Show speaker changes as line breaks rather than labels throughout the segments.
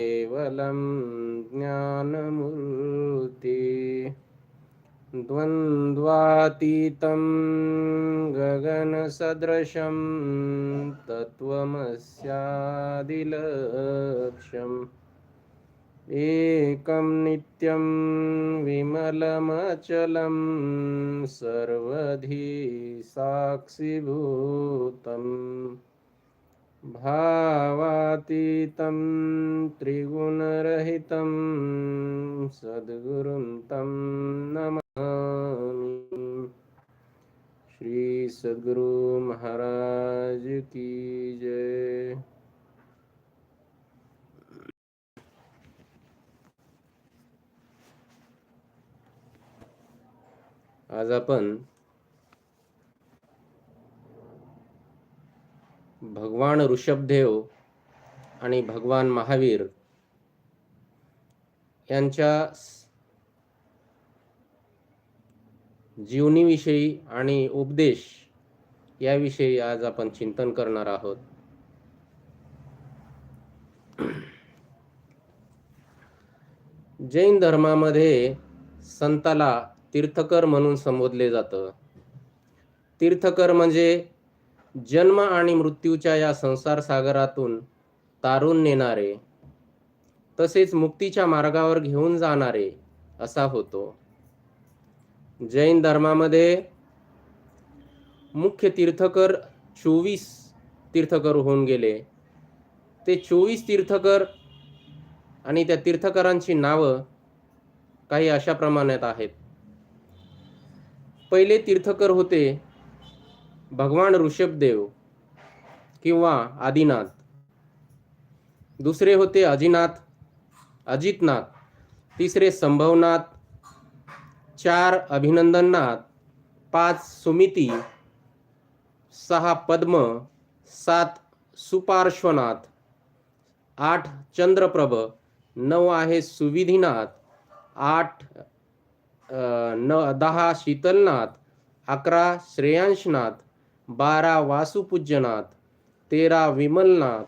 केवलं ज्ञानमूर्ति द्वन्द्वातीतं गगनसदृशं तत्त्वमस्यादिलक्ष्यम्। एकं नित्यं विमलमचलं सर्वधी साक्षिभूतम् भावातीतं त्रिगुणरहितं सद्गुरुं तं नमामि। श्री सद्गुरु महाराज की जय। आज आपण भगवान ऋषभदेव आणि भगवान महावीर यांच्या जीवनीविषयी आणि उपदेश याविषयी आज आपण चिंतन करणार आहोत. जैन धर्मामध्ये संताला तीर्थकर म्हणून संबोधले जातं. तीर्थकर म्हणजे जन्म आणि मृत्यूच्या या संसार सागरातून तारून नेणारे तसेच मुक्तीच्या मार्गावर घेऊन जाणारे असा होतो. जैन धर्मामध्ये मुख्य तीर्थकर चोवीस तीर्थकर होऊन गेले. ते चोवीस तीर्थकर आणि त्या तीर्थकरांची नावं काही अशा प्रमाणात आहेत. पहिले तीर्थकर होते भगवान ऋषभदेव किंवा आदिनाथ. दुसरे होते अजिनाथ अजितनाथ. तिसरे संभवनाथ चार अभिनंदननाथ पाच सुमिती सहा पद्म सात सुपार्श्वनाथ आठ चंद्रप्रभ नऊ आहे सुविधीनाथ आठ न दहा शीतलनाथ अकरा श्रेयांशनाथ बारा वासुपूज्यनाथ तेरा विमलनाथ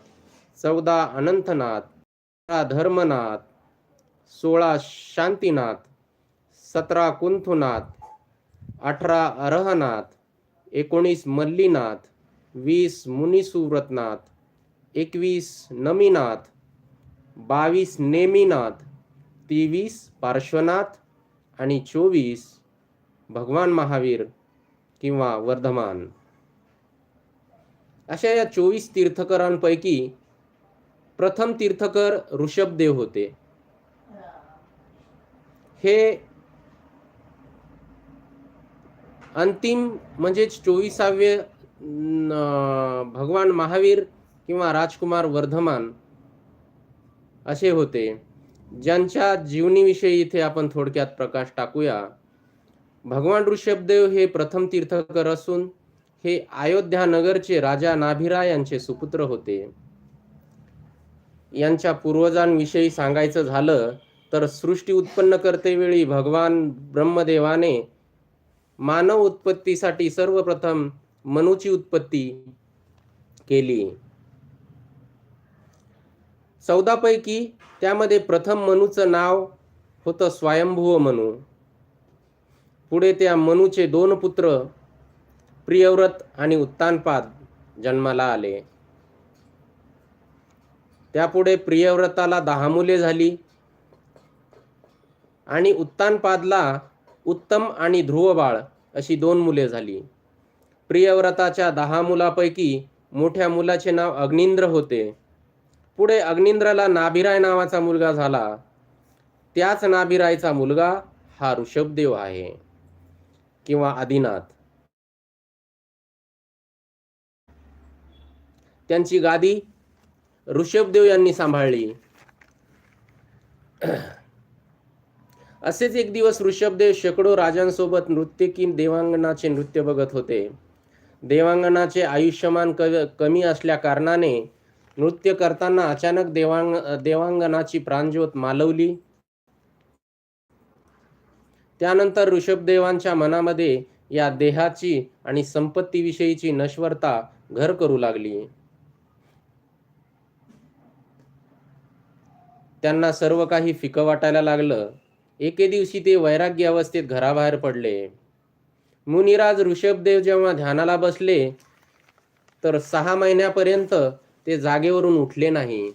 चौदा अनंतनाथ तेरा धर्मनाथ सोळा शांतीनाथ सतरा कुंथुनाथ अठरा अरहनाथ एकोणीस मल्लीनाथ वीस मुनिसुव्रतनाथ एकवीस नमीनाथ बावीस नेमीनाथ तेवीस पार्श्वनाथ आणि चोवीस भगवान महावीर किंवा वर्धमान. अशा या चोवीस तीर्थकरांपैकी प्रथम तीर्थकर ऋषभदेव होते. हे अंतिम म्हणजेच चोवीसावे भगवान महावीर किंवा राजकुमार वर्धमान असे होते. ज्यांच्या जीवनीविषयी इथे आपण थोडक्यात प्रकाश टाकूया. भगवान ऋषभदेव हे प्रथम तीर्थकर असून हे अयोध्या नगरचे राजा नाभिरा यांचे सुपुत्र होते. यांच्या पूर्वजांविषयी सांगायचं झालं तर सृष्टी उत्पन्न करतेवेळी भगवान ब्रह्मदेवाने मानव उत्पत्तीसाठी सर्वप्रथम मनूची उत्पत्ती केली. चौदापैकी त्यामध्ये प्रथम मनूचं नाव होतं स्वयंभुव मनू. पुढे त्या मनूचे दोन पुत्र प्रियव्रत आणि उत्तानपाद जन्माला आले. त्यापुढे प्रियव्रताला दहा मुले झाली आणि उत्तानपादला उत्तम आणि ध्रुवबाळ अशी दोन मुले झाली. प्रियव्रताच्या दहा मुलापैकी मोठ्या मुलाचे नाव अग्निंद्र होते. पुढे अग्निंद्राला नाभिराय नावाचा मुलगा झाला. त्याच नाभिरायचा मुलगा हा ऋषभदेव आहे किंवा आदिनाथ. त्यांची गादी ऋषभदेव यांनी सांभाळली. असेच एक दिवस ऋषभदेव शेकडो राजांसोबत नृत्य की देवांगणाचे नृत्य बघत होते. देवांगणाचे आयुष्यमान कमी असल्या कारणाने नृत्य करताना अचानक देवांग देवांगणाची प्राणज्योत मालवली. त्यानंतर ऋषभदेवांच्या मनामध्ये या देहाची आणि संपत्तीविषयीची नश्वरता घर करू लागली. त्यांना सर्व काही फिकं वाटायला लागलं. एके दिवशी ते वैराग्य अवस्थेत घराबाहेर पडले. मुनिराज ऋषभदेव जेव्हा ध्यानाला बसले तर सहा महिन्यापर्यंत ते जागेवरून उठले नाही.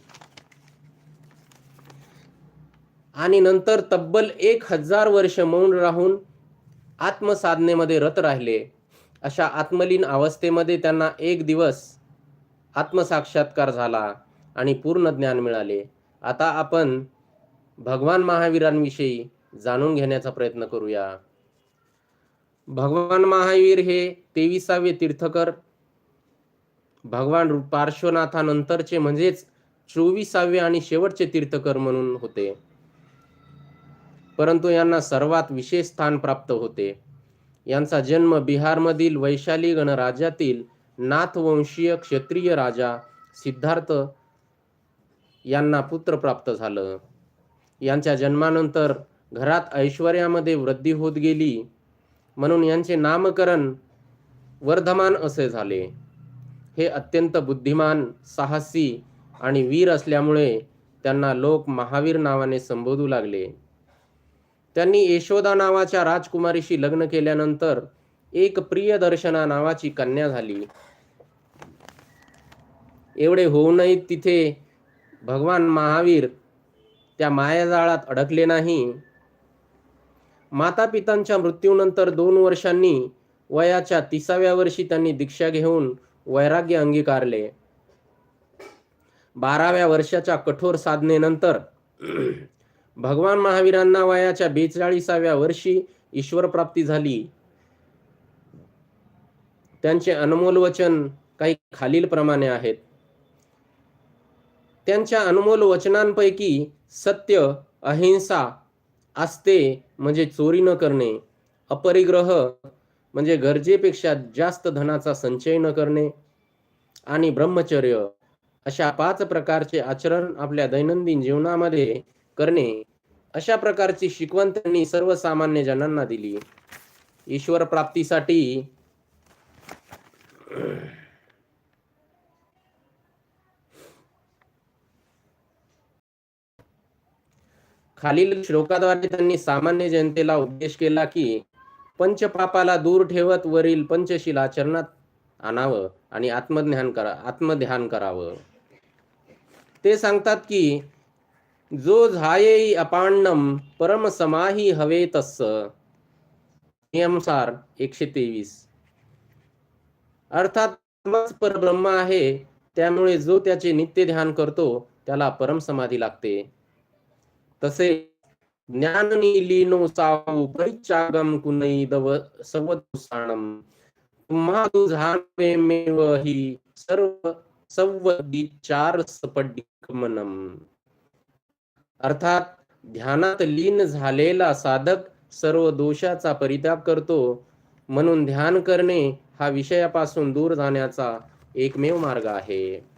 आणि नंतर तब्बल एक हजार वर्ष मौन राहून आत्मसाधनेमध्ये रत राहिले. अशा आत्मलीन अवस्थेमध्ये त्यांना एक दिवस आत्मसाक्षात्कार झाला आणि पूर्ण ज्ञान मिळाले. आता आपण भगवान महावीरांविषयी जाणून घेण्याचा प्रयत्न करूया. भगवान महावीर हे तेविसावे तीर्थकर. भगवान पार्श्वनाथानंतरचे म्हणजेच चोवीसावे आणि शेवटचे तीर्थकर म्हणून होते. परंतु यांना सर्वात विशेष स्थान प्राप्त होते. यांचा जन्म बिहारमधील वैशाली गणराज्यातील नाथवंशीय क्षत्रिय राजा सिद्धार्थ यांना पुत्र प्राप्त झालं. यांच्या जन्मानंतर घरात ऐश्वर्यामध्ये वृद्धी होत गेली. म्हणून यांचे नामकरण वर्धमान असे झाले. हे अत्यंत बुद्धिमान साहसी आणि वीर असल्यामुळे त्यांना लोक महावीर नावाने संबोधू लागले. त्यांनी यशोदा नावाच्या राजकुमारीशी लग्न केल्यानंतर एक प्रियदर्शना नावाची कन्या झाली. एवढे होऊनही तिथे भगवान महावीर त्या मायाजाळात अडकले नाही. माता पितांच्या मृत्यूनंतर दोन वर्षांनी वयाच्या तिसाव्या वर्षी त्यांनी दीक्षा घेऊन वैराग्य अंगीकारले. बाराव्या वर्षाच्या कठोर साधनेनंतर भगवान महावीरांना वयाच्या बेचाळीसाव्या वर्षी ईश्वर प्राप्ती झाली. त्यांचे अनमोल वचन काही खालील प्रमाणे आहेत. त्यांच्या अनमोल वचनांपैकी सत्य अहिंसा आस्ते म्हणजे चोरी न करणे अपरिग्रह म्हणजे गरजेपेक्षा जास्त धनाचा संचय न करणे आणि ब्रह्मचर्य अशा पाच प्रकारचे आचरण आपल्या दैनंदिन जीवनामध्ये करणे अशा प्रकारची शिकवण त्यांनी सर्वसामान्य जनांना दिली. ईश्वर प्राप्तीसाठी खालील श्लोकाद्वारे त्यांनी सामान्य जनतेला उपदेश केला की पंचपापाला दूर ठेवत वरील पंचशील आचरणात आणावं आणि आत्मध्यान करा आत्मध्यान करावं. ते सांगतात की जो झाये अपांडम परम समाही हवे तस नियमसार एकशे तेवीस. अर्थात परब्रह्म आहे त्यामुळे जो त्याचे नित्य ध्यान करतो त्याला परम समाधी लागते. तसे ज्ञान लीनो साऊ परिचागम कुनई दव सवदुसाणम तुम्हा तुझामेव ही सर्व सव्वदिचार सपडिकमनम अर्थात ध्यानात लीन झालेला साधक सर्व दोषाचा परित्याग करतो म्हणून ध्यान करणे हा विषयापासून दूर जाण्याचा एकमेव मार्ग आहे।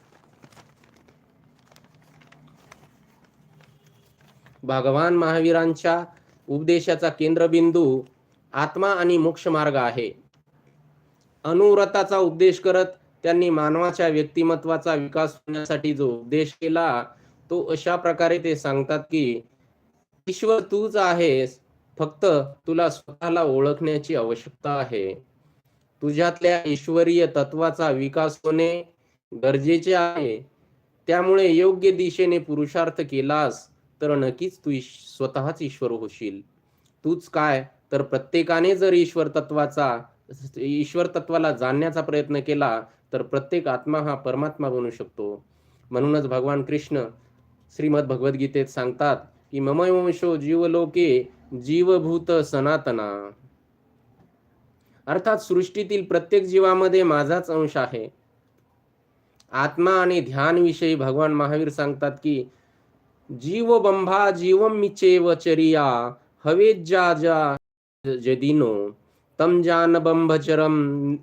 भगवान महावीरांच्या उपदेशाचा केंद्रबिंदू आत्मा आणि मोक्ष मार्ग आहे. अनुव्रताचा उपदेश करत त्यांनी मानवाच्या व्यक्तिमत्वाचा विकास होण्यासाठी जो उपदेश केला तो अशा प्रकारे ते सांगतात की ईश्वर तूच आहेस फक्त तुला स्वतःला ओळखण्याची आवश्यकता आहे. तुझ्यातल्या ईश्वरीय तत्वाचा विकास होणे गरजेचे आहे. त्यामुळे योग्य दिशेने पुरुषार्थ केलास तर नक्कीच तू इश स्वतःच ईश्वर होशील. तूच काय? तर प्रत्येकाने जर ईश्वर तत्वाचा ईश्वर तत्वाला जाणण्याचा प्रयत्न केला तर प्रत्येक आत्मा हा परमात्मा बनू शकतो. म्हणूनच भगवान कृष्ण श्रीमद भगवद्गीतेत सांगतात की ममयवंशो जीवलोके जीवभूत सनातना. अर्थात सृष्टीतील प्रत्येक जीवामध्ये माझाच अंश आहे. आत्मा आणि ध्यान विषयी भगवान महावीर सांगतात की जीव बंभा जीवम मिचेव चरिया हवे जा जदिनो तम जान बंभचरम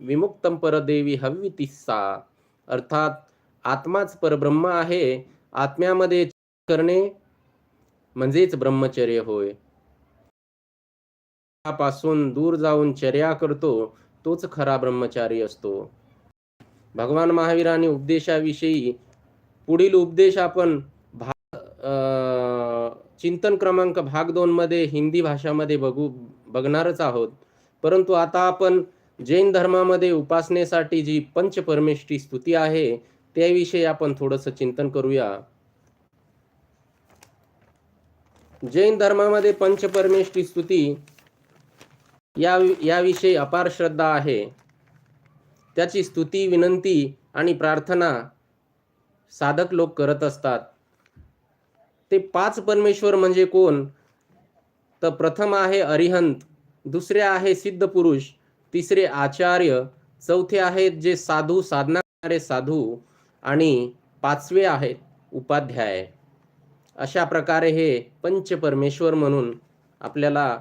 विमुक्तम परदेवी हवी तिस्सा. अर्थात आत्माच परब्रह्म आहे आत्म्यामध्ये करणे म्हणजेच ब्रह्मचर्य होय. पासून दूर जाऊन चर्या करतो तोच खरा ब्रह्मचारी असतो. भगवान महावीरांनी उपदेशाविषयी पुढील उपदेश आपण चिंतन क्रमांक भाग दोनमध्ये हिंदी भाषामध्ये बघू बघणारच आहोत. परंतु आता आपण जैन धर्मामध्ये उपासनेसाठी जी पंचपरमेष्ठी स्तुती आहे त्याविषयी आपण थोडंसं चिंतन करूया. जैन धर्मामध्ये पंचपरमेष्ठी स्तुती या याविषयी अपार श्रद्धा आहे. त्याची स्तुती विनंती आणि प्रार्थना साधक लोक करत असतात. ते पाच परमेश्वर म्हणजे कोण? तर प्रथम आहे अरिहंत दुसरे आहे सिद्ध पुरुष तिसरे आचार्य चौथे आहेत जे साधू साधना करणारे साधू आणि पाचवे आहेत उपाध्याय. अशा प्रकारे हे पंच परमेश्वर म्हणून आपल्याला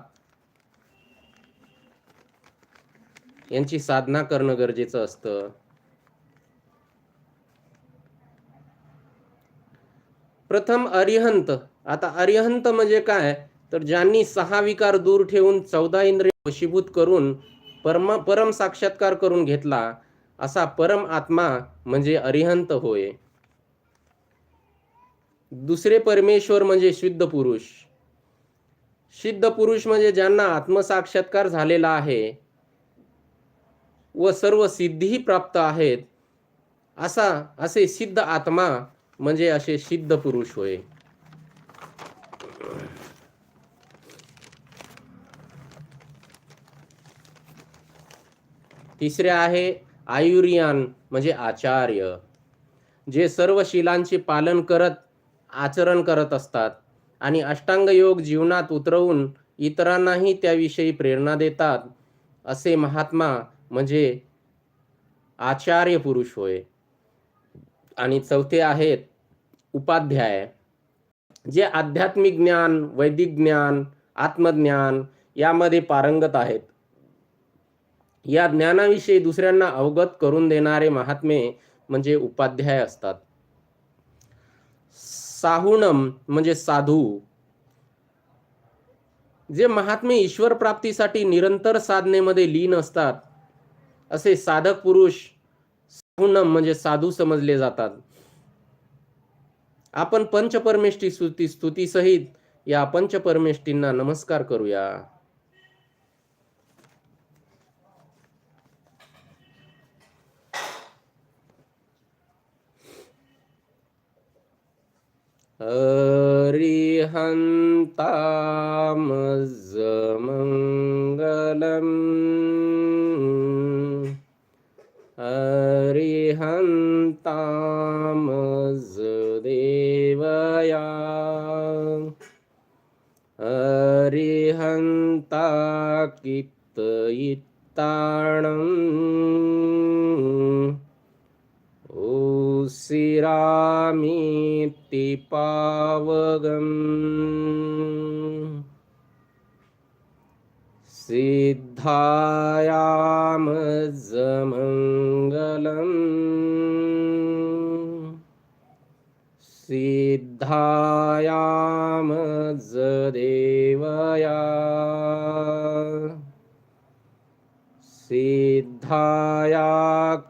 यांची साधना करणं गरजेचं असतं. प्रथम अरिहंत. आता अरिहंत म्हणजे काय? तर ज्यांनी सहा विकार दूर ठेवून चौदा इंद्रिय वशीभूत करून परम परम साक्षात्कार करून घेतला असा परम आत्मा म्हणजे अरिहंत होय. दुसरे परमेश्वर म्हणजे शुद्ध पुरुष. सिद्ध पुरुष म्हणजे ज्यांना आत्मसाक्षात्कार झालेला आहे व सर्व सिद्धीही प्राप्त आहेत असा असे सिद्ध आत्मा म्हणजे असे सिद्ध पुरुष होय. तिसरे आहे आयुर्यान म्हणजे आचार्य जे सर्व शिलांचे पालन करत आचरण करत असतात आणि अष्टांग योग जीवनात उतरवून इतरांनाही त्याविषयी प्रेरणा देतात असे महात्मा म्हणजे आचार्य पुरुष होय. आणि चौथे आहेत उपाध्याय जे आध्यात्मिक ज्ञान वैदिक ज्ञान आत्मज्ञान यामध्ये पारंगत आहेत. या ज्ञानाविषयी दुसऱ्यांना अवगत करून देणारे महात्मे म्हणजे उपाध्याय असतात. साहुणम म्हणजे साधू. जे महात्मे ईश्वर प्राप्तीसाठी निरंतर साधनेमध्ये लीन असतात असे साधक पुरुष साहुणम म्हणजे साधू समजले जातात. आपण पंचपरमेष्ठी स्तुती स्तुती सहित या पंचपरमेष्ठींना नमस्कार करूया. हरिहन्तामजमङ्गलम्। हरिहन्तामजदेवया हरिहन्ता कित्तयित्ताणम् उसिरामीति पावगम् सिद्धायामजमङ्गलम् सिद्धायामजेवया सिद्धाया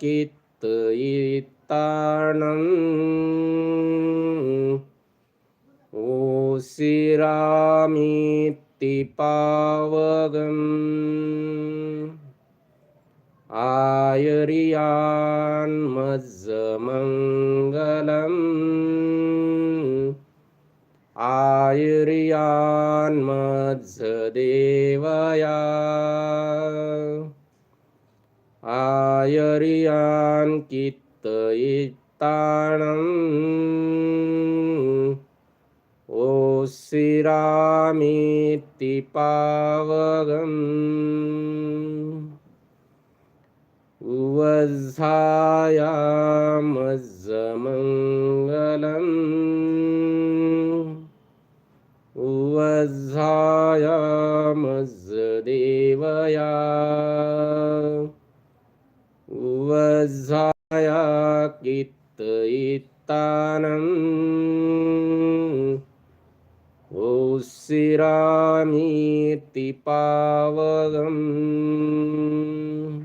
किन् ओ सिरामि पावगम् आयर्यान्मज्जमङ्गलम् आयर्यान्मज्जदेवया आयर्यान् कित्तयित्ताणम् ओशिरामिति पावगन् उवझायामज्ज मङ्गलम् उवझाया मजदेवाया उवझायानन् ओसिरामीति पावगम्।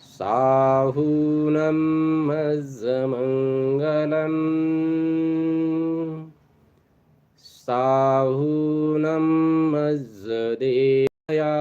साहूनं मज्जमङ्गलम्। साहूनं मज्जदेवया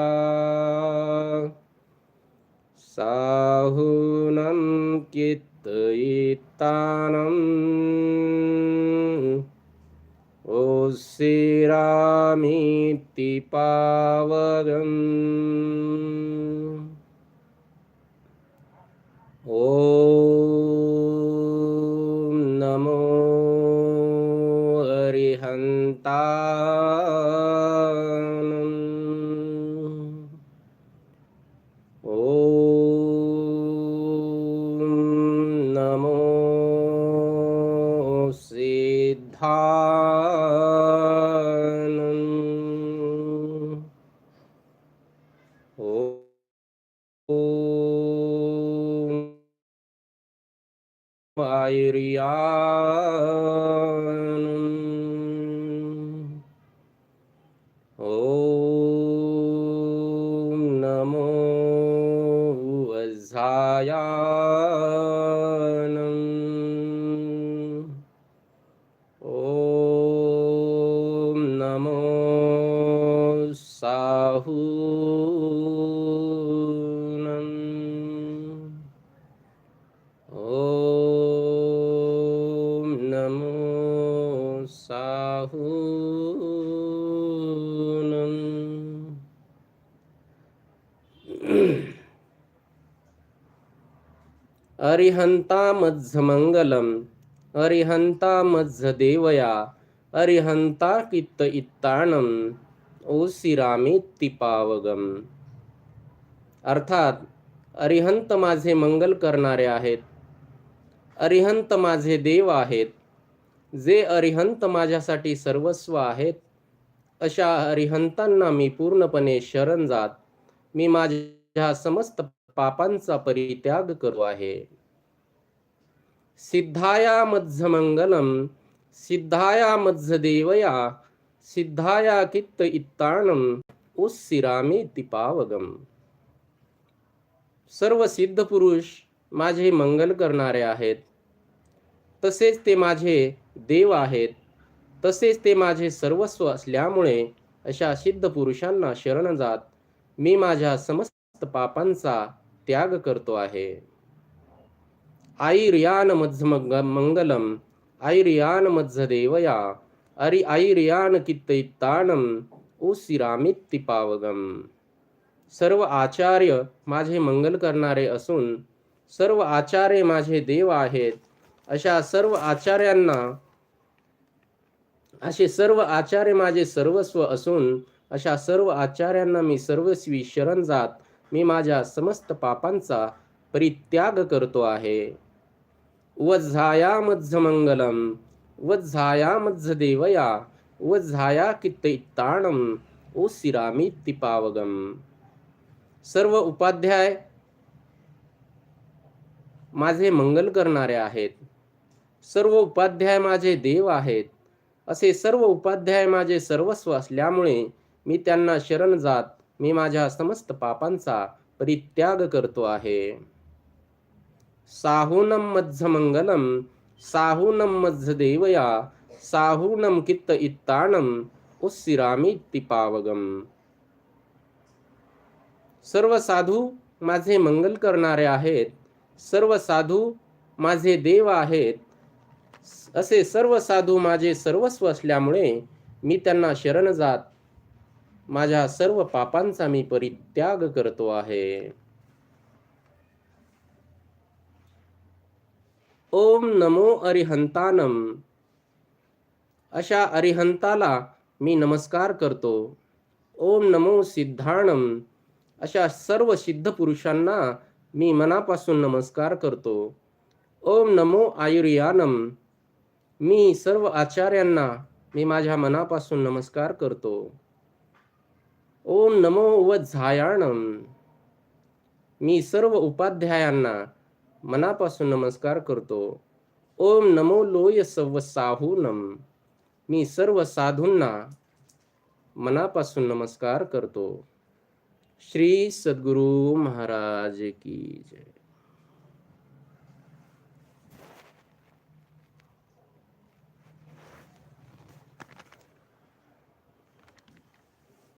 ধানং ও বায়ুরিয়া अरिहंता मज्जमंगलम अरिहंता मज्ज देवया अरिहंता कित्त इत्ताणम। ओसिरामी तिपावगम। अर्थात अरिहंत माझे मंगल करणारे आहेत। अरिहंत माझे देव आहेत। जे अरिहंत माझ्यासाठी सर्वस्व आहेत अशा अरिहंतांना मी पूर्णपणे शरण जात मी माझ्या समस्त पापांचा परित्याग करू आहे. सिद्धाया मज्जमंगलम सिद्धाया मज्ज देवया सिद्धाया कित्त इत्ताणम उस्सिरामी तिपावगम सर्व सिद्ध पुरुष माझे मंगल करणारे आहेत. तसेच ते माझे देव आहेत. तसेच ते माझे सर्वस्व असल्यामुळे अशा सिद्ध पुरुषांना शरण जात मी माझ्या समस्त पापांचा त्याग करतो आहे. आईर्यान मज्ज मंगलम ऐर्यान मज्ज देवया अरि ऐर्यान कित्त इत्ताणम उसिरामित्ति पावगम सर्व आचार्य माझे मंगल करणारे असून सर्व आचार्य माझे देव आहेत. अशा सर्व आचार्यांना असे सर्व आचार्य माझे सर्वस्व असून अशा सर्व आचार्यांना मी सर्वस्वी शरण जात मी माझ्या समस्त पापांचा परित्याग करतो आहे. वज्झाया मज्ज मंगलम वज्झाया मज्ज देवया वज्झाया कित्त ओ सिरामी तिपावगम। सर्व उपाध्याय माझे मंगल करणारे आहेत. सर्व उपाध्याय माझे देव आहेत. असे सर्व उपाध्याय माझे सर्वस्व असल्यामुळे मी त्यांना शरण जात मी माझ्या समस्त पापांचा परित्याग करतो आहे. साहूनम मज्ज मंगलम साहूनम मध्य देवया साहूनम कित्त इत्ताणम उस्सिरामी तिपावगम सर्व साधू माझे मंगल करणारे आहेत सर्व साधू माझे देव आहेत असे सर्व साधू माझे सर्वस्व असल्यामुळे मी त्यांना शरण जात माझ्या सर्व पापांचा मी परित्याग करतो आहे. ओम नमो अरिहंतानम. अशा अरिहंताला मी नमस्कार करतो. ओम नमो सिद्धाणम. अशा सर्व सिद्ध पुरुषांना मी मनापासून नमस्कार करतो. ओम नमो आयुर्यानम. मी सर्व आचार्यांना मी माझ्या मनापासून नमस्कार करतो. ओम नमो व झायाणम मी सर्व उपाध्यायांना मनापासून नमस्कार करतो. ओम नमो लोय सव साहूनम मी सर्व साधूंना मनापासून नमस्कार करतो. श्री सद्गुरु महाराज की जय.